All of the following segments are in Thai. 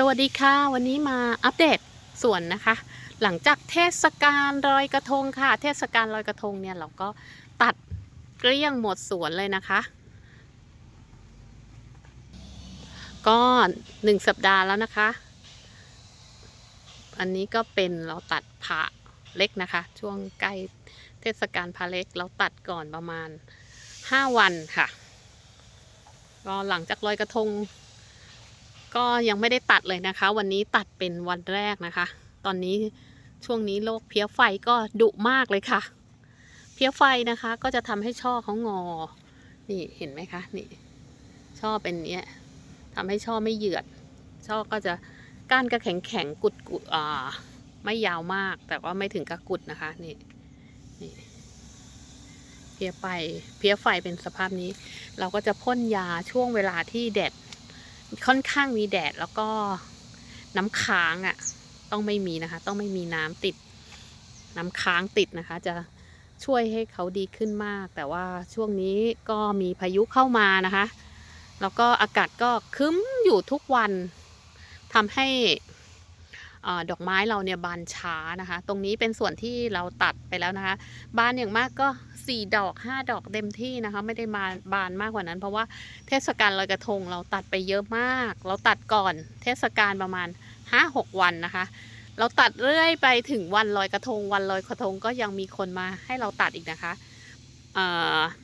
สวัสดีค่ะ วันนี้มาอัปเดตสวนนะคะ หลังจากเทศกาลลอยกระทงค่ะ เทศกาลลอยกระทงเนี่ยเราก็ตัดเกลี้ยงหมดสวนเลยนะคะ ก็หนึ่งสัปดาห์แล้วนะคะ อันนี้ก็เป็นเราตัดผ่าเล็กนะคะ ช่วงใกล้เทศกาลพาเล็ก เราตัดก่อนประมาณ5วันค่ะ ก็หลังจากลอยกระทง ก็ยังไม่ได้ตัดเลยนะคะ วันนี้ตัดเป็นวันแรกนะคะ ตอนนี้ช่วงนี้โรคเพี้ยไฟก็ดุมากเลยค่ะ เพี้ยไฟนะคะก็จะทำให้ช่อเขางอ นี่เห็นไหมคะ นี่ช่อเป็นเนี้ยทำให้ช่อไม่เหยือด ช่อก็จะก้านก็แข็งแข็งๆกุดกุดอ่าไม่ยาวมาก แต่ว่าไม่ถึงกับกุดนะคะ นี่นี่เพี้ยไฟเพี้ยไฟเป็นสภาพนี้ เราก็จะพ่นยาช่วงเวลาที่แดด ค่อนข้างมีแดดแล้วก็น้ำค้างอะ่ะ ต้องไม่มีนะคะ ต้องไม่มีน้ำติด น้ำค้างติดนะคะ จะช่วยให้เขาดีขึ้นมาก แต่ว่าช่วงนี้ก็มีพายุเข้ามานะคะ แล้วก็อากาศก็คึ้มอยู่ทุกวันทำให้ อดอกไม้เราเนี่ยบานช้านะคะ ตรงนี้เป็นส่วนที่เราตัดไปแล้วนะคะ บานอย่างมากก็สี่ดอกห้าดอกเต็มที่นะคะ ไม่ได้มาบานมากกว่านั้น เพราะว่าเทศกาลลอยกระทงเราตัดไปเยอะมาก เราตัดก่อนเทศกาลประมาณห้าหกวันนะคะ เราตัดเรื่อยไปถึงวันลอยกระทง วันลอยกระทงก็ยังมีคนมาให้เราตัดอีกนะคะ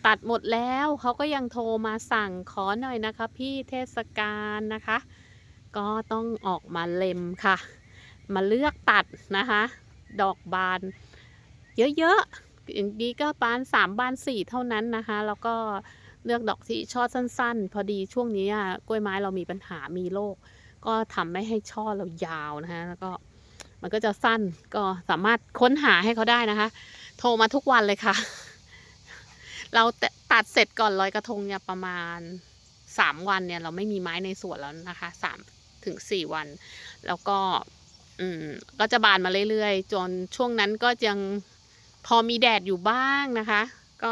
ตัดหมดแล้วเขาก็ยังโทรมาสั่งขอหน่อยนะคะ พี่เทศกาลนะคะ ก็ต้องออกมาเล็มค่ะ มาเลือกตัดนะคะ ดอกบานเยอะๆอย่างนี้ก็บานสามบานสี่เท่านั้นนะคะ แล้วก็เลือกดอกที่ช่อสั้น ๆ พอดีช่วงนี้อะกล้วยไม้เรามีปัญหามีโรคก็ทำไม่ให้ช่อเรายาวนะคะแล้วก็มันก็จะสั้นก็สามารถค้นหาให้เขาได้นะคะ โทรมาทุกวันเลยค่ะ เราตัดเสร็จก่อนลอยกระทงเนี่ยประมาณสามวันเนี่ย เราไม่มีไม้ในสวนแล้วนะคะสามถึงสี่วัน แล้วก็ อืมก็จะบานมาเรื่อยๆ จนช่วงนั้นก็ยังพอมีแดดอยู่บ้างนะคะ ก็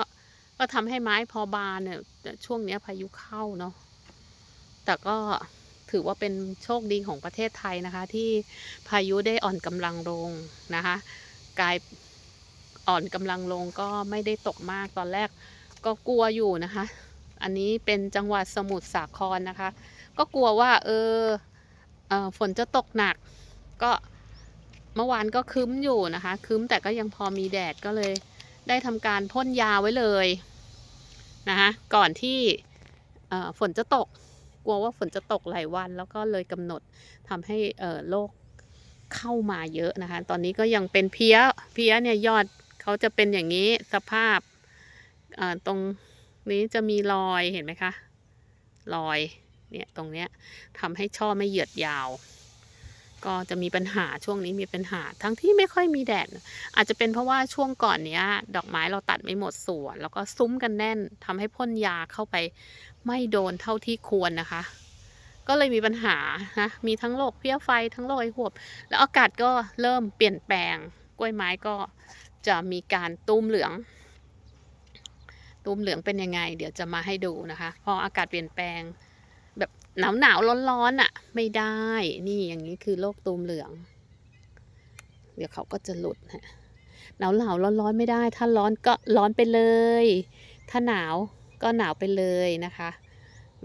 ก็ทำให้ไม้พอบานเนี่ยช่วงเนี้ยพายุเข้าเนาะแต่ก็ถือว่าเป็นโชคดีของประเทศไทยนะคะ ที่พายุได้อ่อนกำลังลงนะคะ กลายอ่อนกำลังลงก็ไม่ได้ตกมากตอนแรกก็กลัวอยู่นะคะ อันนี้เป็นจังหวัดสมุทรสาครนะคะ ก็กลัวว่าเออเออฝนจะตกหนัก ก็เมื่อวานก็คึ้มอยู่นะคะคึ้มแต่ก็ยังพอมีแดดก็เลย ได้ทำการพ่นยาไว้เลยนะคะก่อนที่ฝนจะตกกลัวว่าฝนจะตกหลายวัน แล้วก็เลยกำหนดทำให้โรคเข้ามาเยอะนะคะ ตอนนี้ก็ยังเป็นเพี้ยเพี้ยเนี่ยยอดเขาจะเป็นอย่างนี้สภาพตรงนี้จะมีรอยเห็นไหมคะรอยเนี่ยตรงเนี้ยทำให้ช่อไม่เหยือดยาว ก็จะมีปัญหาช่วงนี้มีปัญหา ทั้งที่ไม่ค่อยมีแดด อาจจะเป็นเพราะว่าช่วงก่อนเนี้ย ดอกไม้เราตัดไม่หมดสวน แล้วก็ซุ้มกันแน่นทำให้พ่นยาเข้าไปไม่โดนเท่าที่ควรนะคะ ก็เลยมีปัญหานะมีทั้งโรคเพี้ยไฟทั้งโรคไอหวบ แล้วอากาศก็เริ่มเปลี่ยนแปลง กล้วยไม้ก็จะมีการตุ้มเหลืองตุ้มเหลืองเป็นยังไง เดี๋ยวจะมาให้ดูนะคะ พออากาศเปลี่ยนแปลง แบบหนาวหนาวร้อนร้อนๆอะ ไม่ได้ นี่อย่างนี้คือโรคตูมเหลือง เดี๋ยวเขาก็จะหลุดฮะหนาวหนาวร้อนร้อนๆไม่ได้ ถ้าร้อนก็ร้อนไปเลย ถ้าหนาวก็หนาวไปเลยนะคะ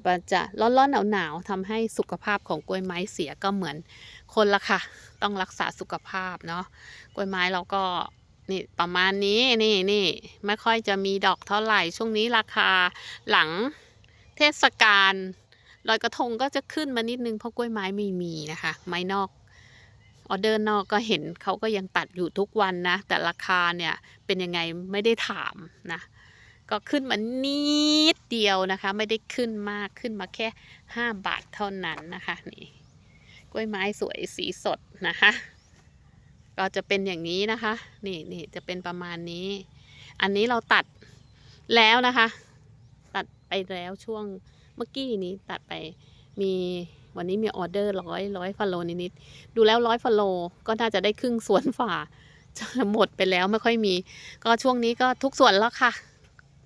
มันจะร้อนร้อนหนาวหนาวๆทำให้สุขภาพของกล้วยไม้เสียก็เหมือนคนละค่ะ ต้องรักษาสุขภาพเนาะกล้วยไม้เราก็นี่ประมาณนี้นี่นี่ไม่ค่อยจะมีดอกเท่าไหร่ ช่วงนี้ราคาหลังเทศกาล ลอยกระทงก็จะขึ้นมานิดนึงเพราะกล้วยไม้ไม่มีนะคะ ไม้นอกออเดอร์นอกก็เห็นเขาก็ยังตัดอยู่ทุกวันนะ แต่ราคาเนี่ยเป็นยังไงไม่ได้ถามนะ ก็ขึ้นมานิดเดียวนะคะ ไม่ได้ขึ้นมากขึ้นมาแค่ 5 บาทเท่านั้นนะคะนี่กล้วยไม้สวยสีสดนะคะ ก็จะเป็นอย่างนี้นะคะ นี่นี่จะเป็นประมาณนี้ อันนี้เราตัดแล้วนะคะ ตัดไปแล้วช่วง เมื่อกี้นี้ตัดไปมีวันนี้มีออเดอร์ร้อยร้อยฟาโลนิดๆดูแล้วร้อยฟาโลก็น่าจะได้ครึ่งสวนฝ่าจะหมดไปแล้วไม่ค่อยมี ก็ช่วงนี้ก็ทุกส่วนแล้วค่ะ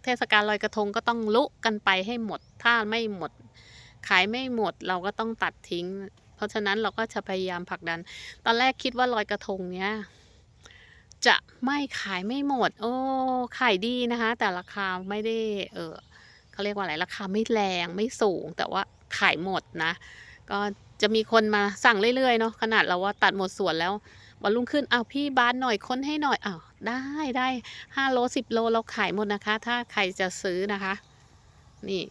เทศกาลลอยกระทงก็ต้องลุกันไปให้หมด ถ้าไม่หมด ขายไม่หมดเราก็ต้องตัดทิ้ง เพราะฉะนั้นเราก็จะพยายามผลักดัน ตอนแรกคิดว่าลอยกระทงเนี้ยจะไม่ขายไม่หมด โอ้ขายดีนะคะ แต่ราคาไม่ได้เออ เขาเรียกว่าอะไรราคาไม่แรงไม่สูง แต่ว่าขายหมดนะ ก็จะมีคนมาสั่งเรื่อยๆเนาะขนาดเราว่าตัดหมดส่วนแล้ววันรุ่งขึ้นอ้าวพี่บานหน่อยค้นให้หน่อยอ้าวได้ได้ห้าโลสิบโลเราขายหมดนะคะ ถ้าใครจะซื้อนะคะ นี่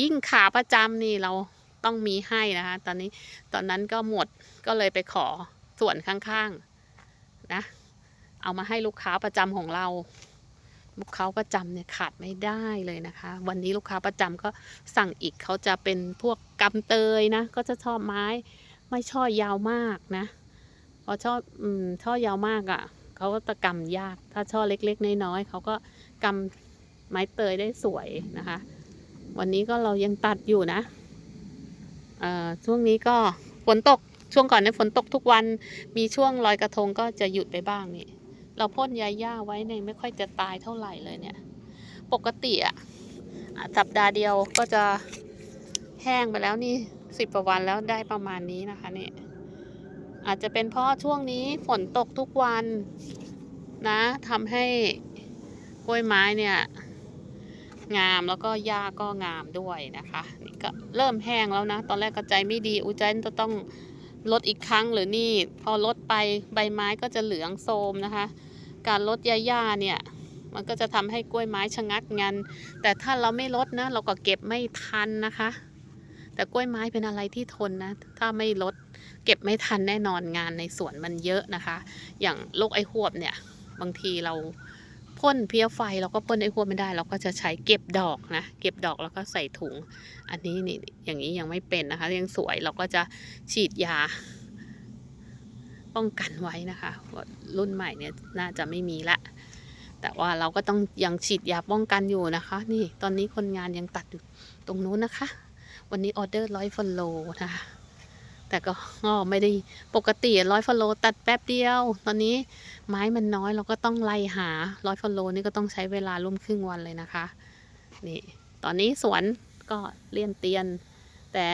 ยิ่งขาประจำนี่เราต้องมีให้นะคะ ตอนนี้ตอนนั้นก็หมดก็เลยไปขอส่วนข้างๆนะ เอามาให้ลูกค้าประจำของเรา ลูกค้าประจำเนี่ยขาดไม่ได้เลยนะคะ วันนี้ลูกค้าประจำก็สั่งอีกเขาจะเป็นพวกกำเตยนะ ก็จะชอบไม้ ไม่ช่อยาวมากนะพอชอบอืมช่อยาวมากอะ่ะเขาก็จะกำยาก ถ้าช่อเล็กๆน้อยๆเขาก็กำไม้เตยได้สวยนะคะ วันนี้ก็เรายังตัดอยู่นะเอ่อช่วงนี้ก็ฝนตกช่วงก่อนเนี่ยฝนตกทุกวันมีช่วงลอยกระทงก็จะหยุดไปบ้างนี่ เราพ่นยาย่าไว้เนี่ยไม่ค่อยจะตายเท่าไหร่เลยเนี่ย ปกติอะสัปดาห์เดียวก็จะแห้งไปแล้วนี่สิบกว่าวันแล้วได้ประมาณนี้นะคะเนี่ยอาจจะเป็นเพราะช่วงนี้ฝนตกทุกวันนะทำให้กล้วยไม้เนี่ย งามแล้วก็หญ้าก็งามด้วยนะคะ นี่ก็เริ่มแห้งแล้วนะ ตอนแรกก็ใจไม่ดีอุยใจจะต้อง ลดอีกครั้งหรือนี่ พอลดไปใบไม้ก็จะเหลืองโทรมนะคะ การลดหญ้าๆเนี่ยมันก็จะทำให้กล้วยไม้ชะงักงัน แต่ถ้าเราไม่ลดนะ เราก็เก็บไม่ทันนะคะ แต่กล้วยไม้เป็นอะไรที่ทนนะ ถ้าไม่ลดเก็บไม่ทันแน่นอนงานในสวนมันเยอะนะคะ อย่างโรคไอหวบเนี่ย บางทีเรา พ่นเพี้ยไฟเราก็พ่นไอหวบไม่ได้ เราก็จะใช้เก็บดอกนะ เก็บดอกแล้วก็ใส่ถุง อันนี้นี่อย่างนี้ยังไม่เป็นนะคะยังสวยเราก็จะฉีดยา ป้องกันไว้นะคะรุ่นใหม่เนี่ยน่าจะไม่มีละ แต่ว่าเราก็ต้องยังฉีดยาป้องกันอยู่นะคะ นี่ตอนนี้คนงานยังตัดอยู่ตรงนู้นนะคะ วันนี้ออเดอร์ร้อยฟอลโลนะคะ แต่ก็ไม่ได้ปกติร้อยฟอลโลตัดแป๊บเดียว ตอนนี้ไม้มันน้อยเราก็ต้องไล่หาร้อยฟอลโลนี่ก็ต้องใช้เวลาร่วมครึ่งวันเลยนะคะนี่ตอนนี้สวนก็เลี่ยนเตียน แต่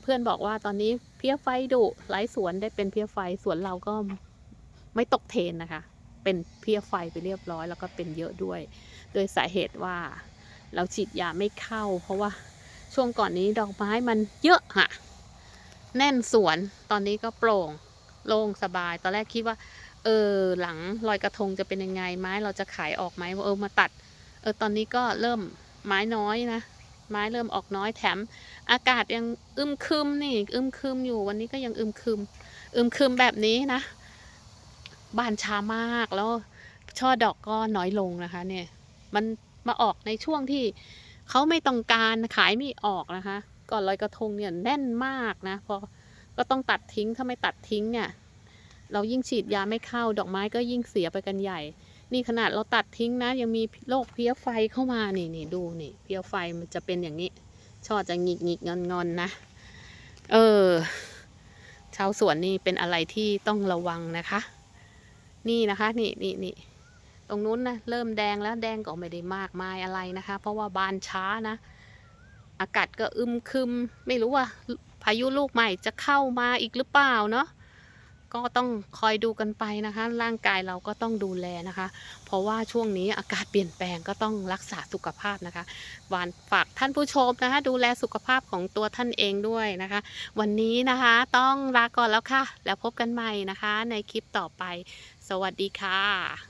เพื่อนบอกว่าตอนนี้เพี้ยไฟดุหลายสวนได้เป็นเพี้ยไฟสวนเราก็ไม่ตกเทนนะคะ เป็นเพี้ยไฟไปเรียบร้อย แล้วก็เป็นเยอะด้วย โดยสาเหตุว่าเราฉีดยาไม่เข้า เพราะว่าช่วงก่อนนี้ดอกไม้มันเยอะค่ะ แน่นสวน ตอนนี้ก็โปร่งโล่งสบาย ตอนแรกคิดว่า เออ หลังลอยกระทงจะเป็นยังไงไม้เราจะขายออกไหมเออมาตัด เออตอนนี้ก็เริ่มไม้น้อยนะ ไม้เริ่มออกน้อยแถม อากาศยังอึมครึมนี่อึมครึมอยู่วันนี้ก็ยังอึมครึมอึมครึมแบบนี้นะบานช้ามากแล้วช่อดอกก็น้อยลงนะคะ เนี่ย มันมาออกในช่วงที่เขาไม่ต้องการขายไม่ออกนะคะ ก่อนลอยกระทงเนี่ยแน่นมากนะพอก็ต้องตัดทิ้งถ้าไม่ตัดทิ้งเนี่ยเรายิ่งฉีดยาไม่เข้าดอกไม้ก็ยิ่งเสียไปกันใหญ่ นี่ขนาดเราตัดทิ้งนะ ยังมีโรคเพี้ยไฟเข้ามานี่นี่ดูนี่เพี้ยไฟมันจะเป็นอย่างนี้ช่อจะหงิกหงิกงอนงอนนะ เออ ชาวสวนนี่เป็นอะไรที่ต้องระวังนะคะ นี่นะคะนี่นี่นี่ตรงนู้นนะเริ่มแดงแล้วแดงก็ไม่ได้มากมายอะไรนะคะ เพราะว่าบานช้านะ อากาศก็อึมครึม ไม่รู้ว่าพายุลูกใหม่จะเข้ามาอีกหรือเปล่าเนาะก็ต้องคอยดูกันไปนะคะ ร่างกายเราก็ต้องดูแลนะคะ เพราะว่าช่วงนี้อากาศเปลี่ยนแปลงก็ต้องรักษาสุขภาพนะคะวานฝากท่านผู้ชมนะคะ ดูแลสุขภาพของตัวท่านเองด้วยนะคะ วันนี้นะคะต้องลาก่อนแล้วค่ะ แล้วพบกันใหม่นะคะ ในคลิปต่อไป สวัสดีค่ะ